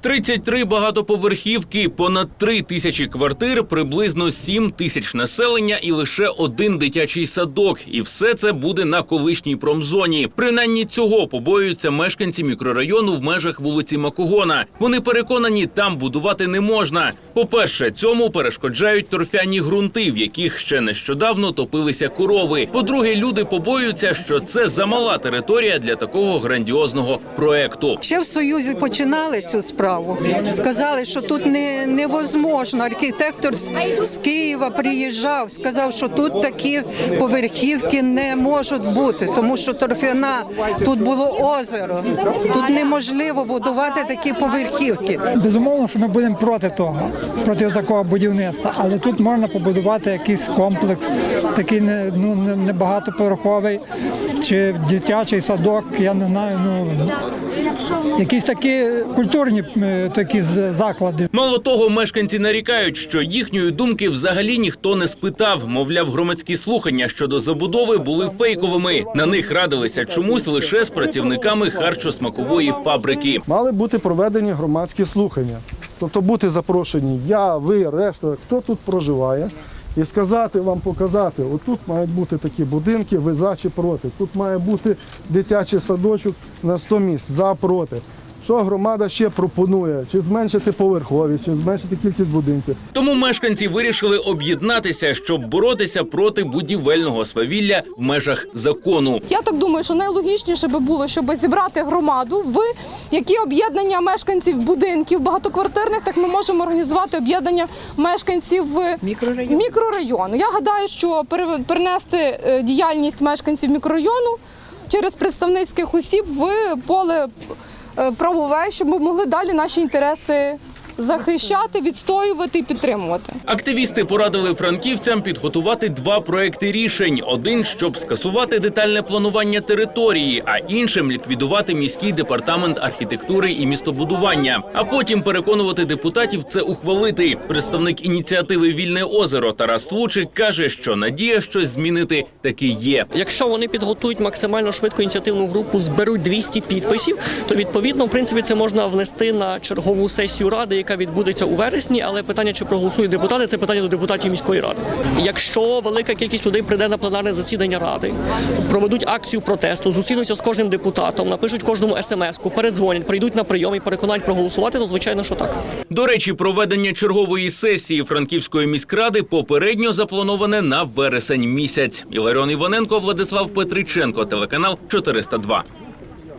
33 багатоповерхівки, понад 3 тисячі квартир, приблизно 7 тисяч населення і лише один дитячий садок. І все це буде на колишній промзоні. Принаймні цього побоюються мешканці мікрорайону в межах вулиці Макогона. Вони переконані, там будувати не можна. По-перше, цьому перешкоджають торфяні ґрунти, в яких ще нещодавно топилися корови. По-друге, люди побоюються, що це замала територія для такого грандіозного проекту. Ще в Союзі починали цю справу. Сказали, що тут не, невозможно. Архітектор з, з Києва приїжджав, сказав, що тут такі поверхівки не можуть бути, тому що торфяна тут було озеро. Тут неможливо будувати такі поверхівки. Безумовно, що ми будемо проти того, проти такого будівництва. Але тут можна побудувати якийсь комплекс, такий не, ну, не- небагатоповерховий чи дитячий садок, я не знаю, ну якісь такі культурні е, такі з- заклади. Мало того, мешканці нарікають, що їхньої думки взагалі ніхто не спитав. Мовляв, громадські слухання щодо забудови були фейковими. На них радилися чомусь лише з працівниками харчосмакової фабрики. Мали бути проведені громадські слухання. Тобто бути запрошені я, ви, решта, хто тут проживає, і сказати вам, показати, отут мають бути такі будинки, ви за чи проти. Тут має бути дитячий садочок на 100 місць, за проти. Що громада ще пропонує? Чи зменшити поверхові, чи зменшити кількість будинків. Тому мешканці вирішили об'єднатися, щоб боротися проти будівельного свавілля в межах закону. Я так думаю, що найлогічніше би було, щоб зібрати громаду в які об'єднання мешканців будинків багатоквартирних, так ми можемо організувати об'єднання мешканців мікрорайону. мікрорайону. Я гадаю, що пере- перенести е, діяльність мешканців мікрорайону через представницьких осіб в поле правове, щоб ми могли далі наші інтереси захищати, відстоювати і підтримувати. Активісти порадили франківцям підготувати два проекти рішень: один щоб скасувати детальне планування території, а іншим ліквідувати міський департамент архітектури і містобудування. А потім переконувати депутатів це ухвалити. Представник ініціативи Вільне озеро Тарас Случик каже, що надія щось змінити таки є. Якщо вони підготують максимально швидко ініціативну групу, зберуть 200 підписів, то відповідно, в принципі, це можна внести на чергову сесію ради, яка відбудеться у вересні. Але питання, чи проголосують депутати, це питання до депутатів міської ради. Якщо велика кількість людей прийде на пленарне засідання ради, проведуть акцію протесту, зустрінуться з кожним депутатом, напишуть кожному смс-ку, передзвонять, прийдуть на прийом і переконають проголосувати, то звичайно, що так. До речі, проведення чергової сесії Франківської міськради попередньо заплановане на вересень місяць. Іларіон Іваненко, Владислав Петриченко, телеканал 402.